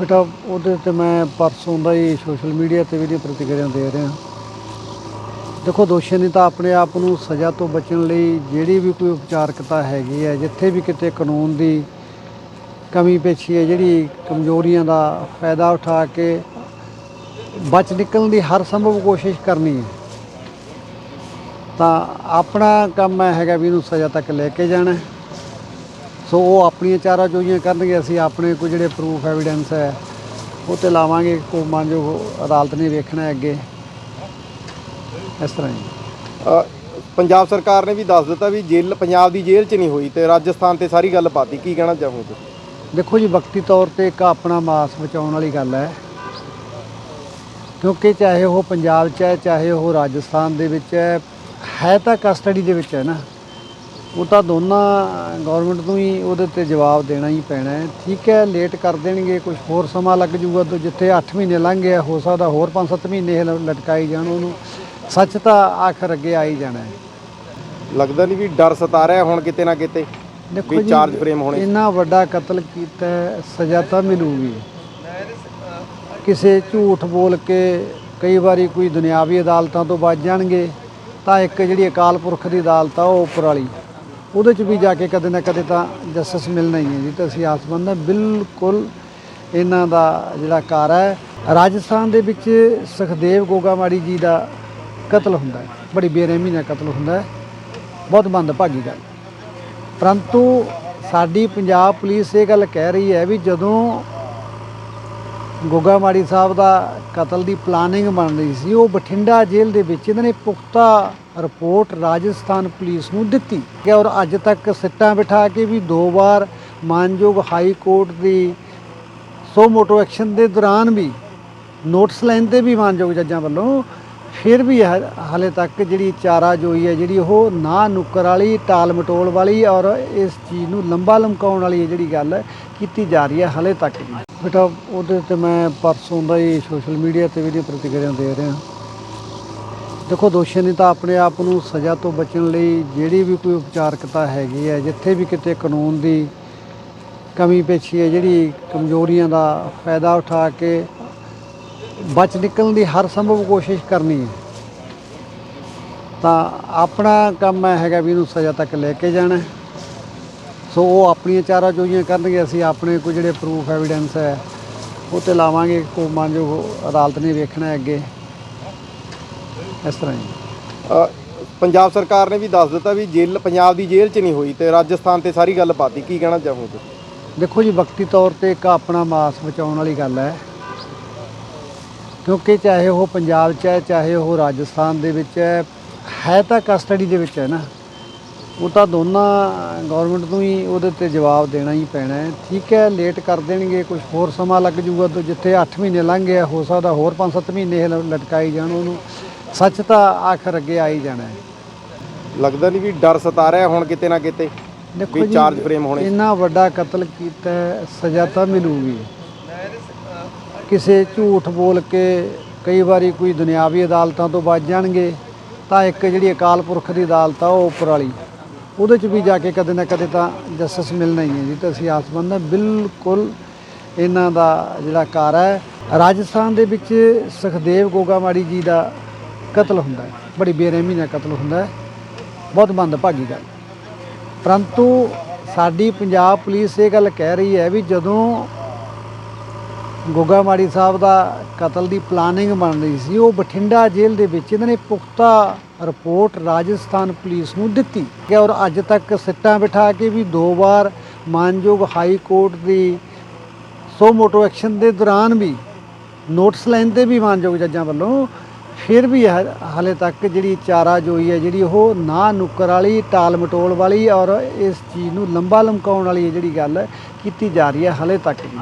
ਬੇਟਾ, ਉਹਦੇ ਤੇ ਮੈਂ ਪਰਸੋਂ ਦਾ ਹੀ ਸੋਸ਼ਲ ਮੀਡੀਆ ਤੇ ਵੀ ਪ੍ਰਤੀਕਿਰਿਆ ਦੇ ਰਿਹਾ। ਦੇਖੋ ਦੋਸ਼ੀ ਨੇ ਤਾਂ ਆਪਣੇ ਆਪ ਨੂੰ ਸਜ਼ਾ ਤੋਂ ਬਚਣ ਲਈ ਜਿਹੜੀ ਵੀ ਕੋਈ ਉਪਚਾਰਕਤਾ ਹੈਗੀ ਹੈ, ਜਿੱਥੇ ਵੀ ਕਿਤੇ ਕਾਨੂੰਨ ਦੀ ਕਮੀ ਪੇਸ਼ੀ ਹੈ, ਜਿਹੜੀ ਕਮਜ਼ੋਰੀਆਂ ਦਾ ਫਾਇਦਾ ਉਠਾ ਕੇ ਬਚ ਨਿਕਲਣ ਦੀ ਹਰ ਸੰਭਵ ਕੋਸ਼ਿਸ਼ ਕਰਨੀ ਹੈ, ਤਾਂ ਆਪਣਾ ਕੰਮ ਇਹ ਹੈਗਾ ਵੀ ਇਹਨੂੰ ਸਜ਼ਾ ਤੱਕ ਲੈ ਕੇ ਜਾਣਾ ਸੋ ਉਹ ਆਪਣੀਆਂ ਚਾਰਾ ਚੋਈਆਂ ਕਰਨਗੇ ਅਸੀਂ ਆਪਣੇ ਕੋਈ ਜਿਹੜੇ ਪ੍ਰੂਫ ਐਵੀਡੈਂਸ ਹੈ ਉਹ ਤੇ ਲਾਵਾਂਗੇ ਕੋ ਮੰਨਜੋ ਅਦਾਲਤ ਨੇ ਵੇਖਣਾ ਹੈ ਅੱਗੇ। ਇਸ ਤਰ੍ਹਾਂ ਜੀ ਅ, ਪੰਜਾਬ ਸਰਕਾਰ ਨੇ ਵੀ ਦੱਸ ਦਿੱਤਾ ਵੀ ਜੇਲ੍ਹ ਪੰਜਾਬ ਦੀ ਜੇਲ੍ਹ 'ਚ ਨਹੀਂ ਹੋਈ ਤੇ ਰਾਜਸਥਾਨ ਤੇ ਸਾਰੀ ਗੱਲ ਪਾਤੀ ਕੀ ਕਹਿਣਾ ਚਾਹੋਗੇ? ਤੁਸੀਂ ਦੇਖੋ ਜੀ ਵਕਤੀ ਤੌਰ ਤੇ ਇੱਕ ਆਪਣਾ ਮਾਸ ਬਚਾਉਣ ਵਾਲੀ ਗੱਲ ਹੈ। ਕਿਉਂਕਿ ਚਾਹੇ ਉਹ ਪੰਜਾਬ 'ਚ ਹੈ ਚਾਹੇ ਉਹ ਰਾਜਸਥਾਨ ਦੇ ਵਿੱਚ ਹੈ ਹੈ ਤਾਂ ਕਸਟਡੀ ਦੇ ਵਿੱਚ ਹੈ ਨਾ। ਉਹ ਤਾਂ ਦੋਨਾਂ ਗਵਰਨਮੈਂਟ ਨੂੰ ਹੀ ਉਹਦੇ ਤੇ ਜਵਾਬ ਦੇਣਾ ਹੀ ਪੈਣਾ ਹੈ। ਠੀਕ ਹੈ ਲੇਟ ਕਰ ਦੇਣਗੇ ਕੁਝ ਹੋਰ ਸਮਾਂ ਲੱਗ ਜਾਊਗਾ ਤਾਂ ਜਿੱਥੇ 8 ਮਹੀਨੇ ਲੰਘ ਗਿਆ ਹੋ ਸਕਦਾ ਹੋਰ 5-7 ਮਹੀਨੇ ਲਟਕਾਈ ਜਾਣ ਉਹਨੂੰ। ਸੱਚ ਤਾਂ ਆਖਰ ਅੱਗੇ ਆ ਹੀ ਜਾਣਾ ਹੈ। ਲੱਗਦਾ ਨਹੀਂ ਵੀ ਡਰ ਸਤਾ ਰਿਹਾ ਹੁਣ ਕਿਤੇ ਨਾ ਕਿਤੇ ਦੇਖੋ ਚਾਰਜ ਫਰੇਮ ਹੋਣੇ। ਇੰਨਾ ਵੱਡਾ ਕਤਲ ਕੀਤਾ ਸਜ਼ਾ ਤਾਂ ਮਿਲੂਗੀ ਕਿਸੇ ਝੂਠ ਬੋਲ ਕੇ ਕਈ ਵਾਰੀ ਕੋਈ ਦੁਨਿਆਵੀ ਅਦਾਲਤਾਂ ਤੋਂ ਬਚ ਜਾਣਗੇ ਤਾਂ ਇੱਕ ਜਿਹੜੀ ਅਕਾਲ ਪੁਰਖ ਦੀ ਅਦਾਲਤ ਆ ਉਹ ਉੱਪਰ ਵਾਲੀ। ਉਹਦੇ 'ਚ ਵੀ ਜਾ ਕੇ ਕਦੇ ਨਾ ਕਦੇ ਤਾਂ ਜਸਟਿਸ ਮਿਲਣਾ ਹੀ ਹੈ ਜੀ। ਤਾਂ ਅਸੀਂ ਆਸਮੰਦ ਹਾਂ, ਬਿਲਕੁਲ ਇਹਨਾਂ ਦਾ ਜਿਹੜਾ ਕਾਰ ਹੈ, ਰਾਜਸਥਾਨ ਦੇ ਵਿੱਚ ਸੁਖਦੇਵ ਗੋਗਾਮਾੜੀ ਜੀ ਦਾ ਕਤਲ ਹੁੰਦਾ ਹੈ। ਬੜੀ ਬੇਰਹਿਮੀ ਨਾਲ ਕਤਲ ਹੁੰਦਾ ਹੈ। ਬਹੁਤ ਮੰਦਭਾਗੀ ਗੱਲ। ਪਰੰਤੂ ਸਾਡੀ ਪੰਜਾਬ ਪੁਲਿਸ ਇਹ ਗੱਲ ਕਹਿ ਰਹੀ ਹੈ ਵੀ ਜਦੋਂ ਗੋਗਾਮਾੜੀ ਸਾਹਿਬ ਦਾ ਕਤਲ ਦੀ ਪਲਾਨਿੰਗ ਬਣ ਰਹੀ ਸੀ, ਉਹ ਬਠਿੰਡਾ ਜੇਲ੍ਹ ਦੇ ਵਿੱਚ ਇਹਨਾਂ ਨੇ ਪੁਖਤਾ ਰਿਪੋਰਟ ਰਾਜਸਥਾਨ ਪੁਲਿਸ ਨੂੰ ਦਿੱਤੀ ਕਿ ਔਰ ਅੱਜ ਤੱਕ ਸਿੱਟਾਂ ਬਿਠਾ ਕੇ ਵੀ ਦੋ ਵਾਰ ਮਾਨਯੋਗ ਹਾਈ ਕੋਰਟ ਦੀ ਸੋ ਮੋਟੋ ਐਕਸ਼ਨ ਦੇ ਦੌਰਾਨ ਵੀ ਨੋਟਿਸ ਲੈਂਦੇ ਵੀ ਮਾਨਯੋਗ ਜੱਜਾਂ ਵੱਲੋਂ ਫਿਰ ਵੀ ਹਾਲੇ ਤੱਕ ਜਿਹੜੀ ਚਾਰਾ ਜੋਈ ਹੈ, ਜਿਹੜੀ ਉਹ ਨਾ ਨੁੱਕਰ ਵਾਲੀ, ਟਾਲ ਮਟੋਲ ਵਾਲੀ ਔਰ ਇਸ ਚੀਜ਼ ਨੂੰ ਲੰਬਾ ਲਮਕਾਉਣ ਵਾਲੀ ਹੈ ਜਿਹੜੀ ਗੱਲ ਕੀਤੀ ਜਾ ਰਹੀ ਹੈ ਹਾਲੇ ਤੱਕ ਵੀ। ਬੇਟਾ, ਉਹਦੇ ਤੇ ਮੈਂ ਪਰਸੋਂ ਦਾ ਹੀ ਸੋਸ਼ਲ ਮੀਡੀਆ ਤੇ ਵੀ ਪ੍ਰਤੀਕਿਰਿਆ ਦੇ ਰਿਹਾ। ਦੇਖੋ ਦੋਸ਼ੀ ਨੇ ਤਾਂ ਆਪਣੇ ਆਪ ਨੂੰ ਸਜ਼ਾ ਤੋਂ ਬਚਣ ਲਈ ਜਿਹੜੀ ਵੀ ਕੋਈ ਉਪਚਾਰਕਤਾ ਹੈਗੀ ਹੈ, ਜਿੱਥੇ ਵੀ ਕਿਤੇ ਕਾਨੂੰਨ ਦੀ ਕਮੀ ਪੇਸ਼ੀ ਹੈ, ਜਿਹੜੀ ਕਮਜ਼ੋਰੀਆਂ ਦਾ ਫਾਇਦਾ ਉਠਾ ਕੇ ਬਚ ਨਿਕਲਣ ਦੀ ਹਰ ਸੰਭਵ ਕੋਸ਼ਿਸ਼ ਕਰਨੀ ਹੈ, ਤਾਂ ਆਪਣਾ ਕੰਮ ਹੈਗਾ ਵੀ ਇਹਨੂੰ ਸਜ਼ਾ ਤੱਕ ਲੈ ਕੇ ਜਾਣਾ ਸੋ ਉਹ ਆਪਣੀਆਂ ਚਾਰਾ ਚੋਈਆਂ ਕਰਨਗੇ, ਅਸੀਂ ਆਪਣੇ ਕੋਈ ਜਿਹੜੇ ਪ੍ਰੂਫ ਐਵੀਡੈਂਸ ਹੈ, ਉਹ ਤੇ ਲਾਵਾਂਗੇ ਕੋ ਮੰਨਜੋ ਅਦਾਲਤ ਨੇ ਵੇਖਣਾ ਅੱਗੇ। ਇਸ ਤਰ੍ਹਾਂ ਜੀ ਅ, ਪੰਜਾਬ ਸਰਕਾਰ ਨੇ ਵੀ ਦੱਸ ਦਿੱਤਾ ਵੀ ਜੇਲ੍ਹ ਪੰਜਾਬ ਦੀ ਜੇਲ੍ਹ 'ਚ ਨਹੀਂ ਹੋਈ ਤੇ ਰਾਜਸਥਾਨ ਤੇ ਸਾਰੀ ਗੱਲ ਪਾਤੀ। ਕੀ ਕਹਿਣਾ ਚਾਹੋਗੇ? ਦੇਖੋ ਜੀ ਵਕਤੀ ਤੌਰ ਤੇ ਇੱਕ ਆਪਣਾ ਮਾਸ ਬਚਾਉਣ ਵਾਲੀ ਗੱਲ ਹੈ। ਕਿਉਂਕਿ ਚਾਹੇ ਉਹ ਪੰਜਾਬ 'ਚ ਹੈ ਚਾਹੇ ਉਹ ਰਾਜਸਥਾਨ ਦੇ ਵਿੱਚ ਹੈ ਹੈ ਤਾਂ ਕਸਟਡੀ ਦੇ ਵਿੱਚ ਹੈ ਨਾ। ਉਹ ਤਾਂ ਦੋਨਾਂ ਗਵਰਨਮੈਂਟ ਨੂੰ ਹੀ ਉਹਦੇ ਤੇ ਜਵਾਬ ਦੇਣਾ ਹੀ ਪੈਣਾ ਹੈ। ਠੀਕ ਹੈ ਲੇਟ ਕਰ ਦੇਣਗੇ ਕੁਝ ਹੋਰ ਸਮਾਂ ਲੱਗ ਜਾਊਗਾ ਤਾਂ ਜਿੱਥੇ 8 ਮਹੀਨੇ ਲੰਘ ਗਿਆ ਹੋ ਸਕਦਾ ਹੋਰ 5-7 ਮਹੀਨੇ ਇਹ ਲ- ਲਟਕਾਈ ਜਾਣ ਉਹਨੂੰ। ਸੱਚ ਤਾਂ ਆਖਰ ਅੱਗੇ ਆ ਹੀ ਜਾਣਾ ਹੈ। ਲੱਗਦਾ ਨਹੀਂ ਵੀ ਡਰ ਸਤਾ ਰਿਹਾ ਹੁਣ ਕਿਤੇ ਨਾ ਕਿਤੇ ਦੇਖੋ ਵੀ ਜੀ ਚਾਰਜ ਫਰੇਮ ਹੋਣੇ। ਇੰਨਾ ਵੱਡਾ ਕਤਲ ਕੀਤਾ ਹੈ, ਸਜ਼ਾ ਤਾਂ ਮਿਲੂਗੀ। ਕਿਸੇ ਝੂਠ ਬੋਲ ਕੇ ਕਈ ਵਾਰੀ ਕੋਈ ਦੁਨਿਆਵੀ ਅਦਾਲਤਾਂ ਤੋਂ ਬਚ ਜਾਣਗੇ ਤਾਂ ਇੱਕ ਜਿਹੜੀ ਅਕਾਲ ਪੁਰਖ ਦੀ ਅਦਾਲਤ ਆ ਉਹ ਉੱਪਰ ਵਾਲੀ। ਉਹਦੇ 'ਚ ਵੀ ਜਾ ਕੇ ਕਦੇ ਨਾ ਕਦੇ ਤਾਂ ਜਸਟਿਸ ਮਿਲਣਾ ਹੀ ਹੈ ਜੀ ਤਾਂ ਅਸੀਂ ਆਸਮੰਦ ਹਾਂ ਬਿਲਕੁਲ ਇਹਨਾਂ ਦਾ ਜਿਹੜਾ ਕਾਰ ਹੈ। ਰਾਜਸਥਾਨ ਦੇ ਵਿੱਚ ਸੁਖਦੇਵ ਗੋਗਾਮਾੜੀ ਜੀ ਦਾ ਕਤਲ ਹੁੰਦਾ ਹੈ, ਬੜੀ ਬੇਰਹਿਮੀ ਨਾਲ ਕਤਲ ਹੁੰਦਾ ਹੈ, ਬਹੁਤ ਮੰਦਭਾਗੀ ਗੱਲ। ਪਰੰਤੂ ਸਾਡੀ ਪੰਜਾਬ ਪੁਲਿਸ ਇਹ ਗੱਲ ਕਹਿ ਰਹੀ ਹੈ ਵੀ ਜਦੋਂ ਗੋਗਾ ਮਾੜੀ ਸਾਹਿਬ ਦਾ ਕਤਲ ਦੀ ਪਲਾਨਿੰਗ ਬਣ ਰਹੀ ਸੀ, ਉਹ ਬਠਿੰਡਾ ਜੇਲ੍ਹ ਦੇ ਵਿੱਚ ਇਹਨਾਂ ਨੇ ਪੁਖਤਾ ਰਿਪੋਰਟ ਰਾਜਸਥਾਨ ਪੁਲਿਸ ਨੂੰ ਦਿੱਤੀ। ਕਿ ਔਰ ਅੱਜ ਤੱਕ ਸਿੱਟਾਂ ਬਿਠਾ ਕੇ ਵੀ ਦੋ ਵਾਰ ਮਾਨਯੋਗ ਹਾਈ ਕੋਰਟ ਦੀ ਸੋ ਮੋਟੋ ਐਕਸ਼ਨ ਦੇ ਦੌਰਾਨ ਵੀ, ਨੋਟਿਸ ਲੈਣ ਤੇ ਵੀ ਮਾਨਯੋਗ ਜੱਜਾਂ ਵੱਲੋਂ ਫਿਰ ਵੀ ਹ- ਹਾਲੇ ਤੱਕ ਜਿਹੜੀ ਚਾਰਾ ਜੋਈ ਹੈ, ਜਿਹੜੀ ਉਹ ਨਾ ਨੁੱਕਰ ਵਾਲੀ, ਟਾਲ ਮਟੋਲ ਵਾਲੀ ਔਰ ਇਸ ਚੀਜ਼ ਨੂੰ ਲੰਬਾ ਲਮਕਾਉਣ ਵਾਲੀ ਹੈ ਜਿਹੜੀ ਗੱਲ ਕੀਤੀ ਜਾ ਰਹੀ ਹੈ ਹਾਲੇ ਤੱਕ ਵੀ।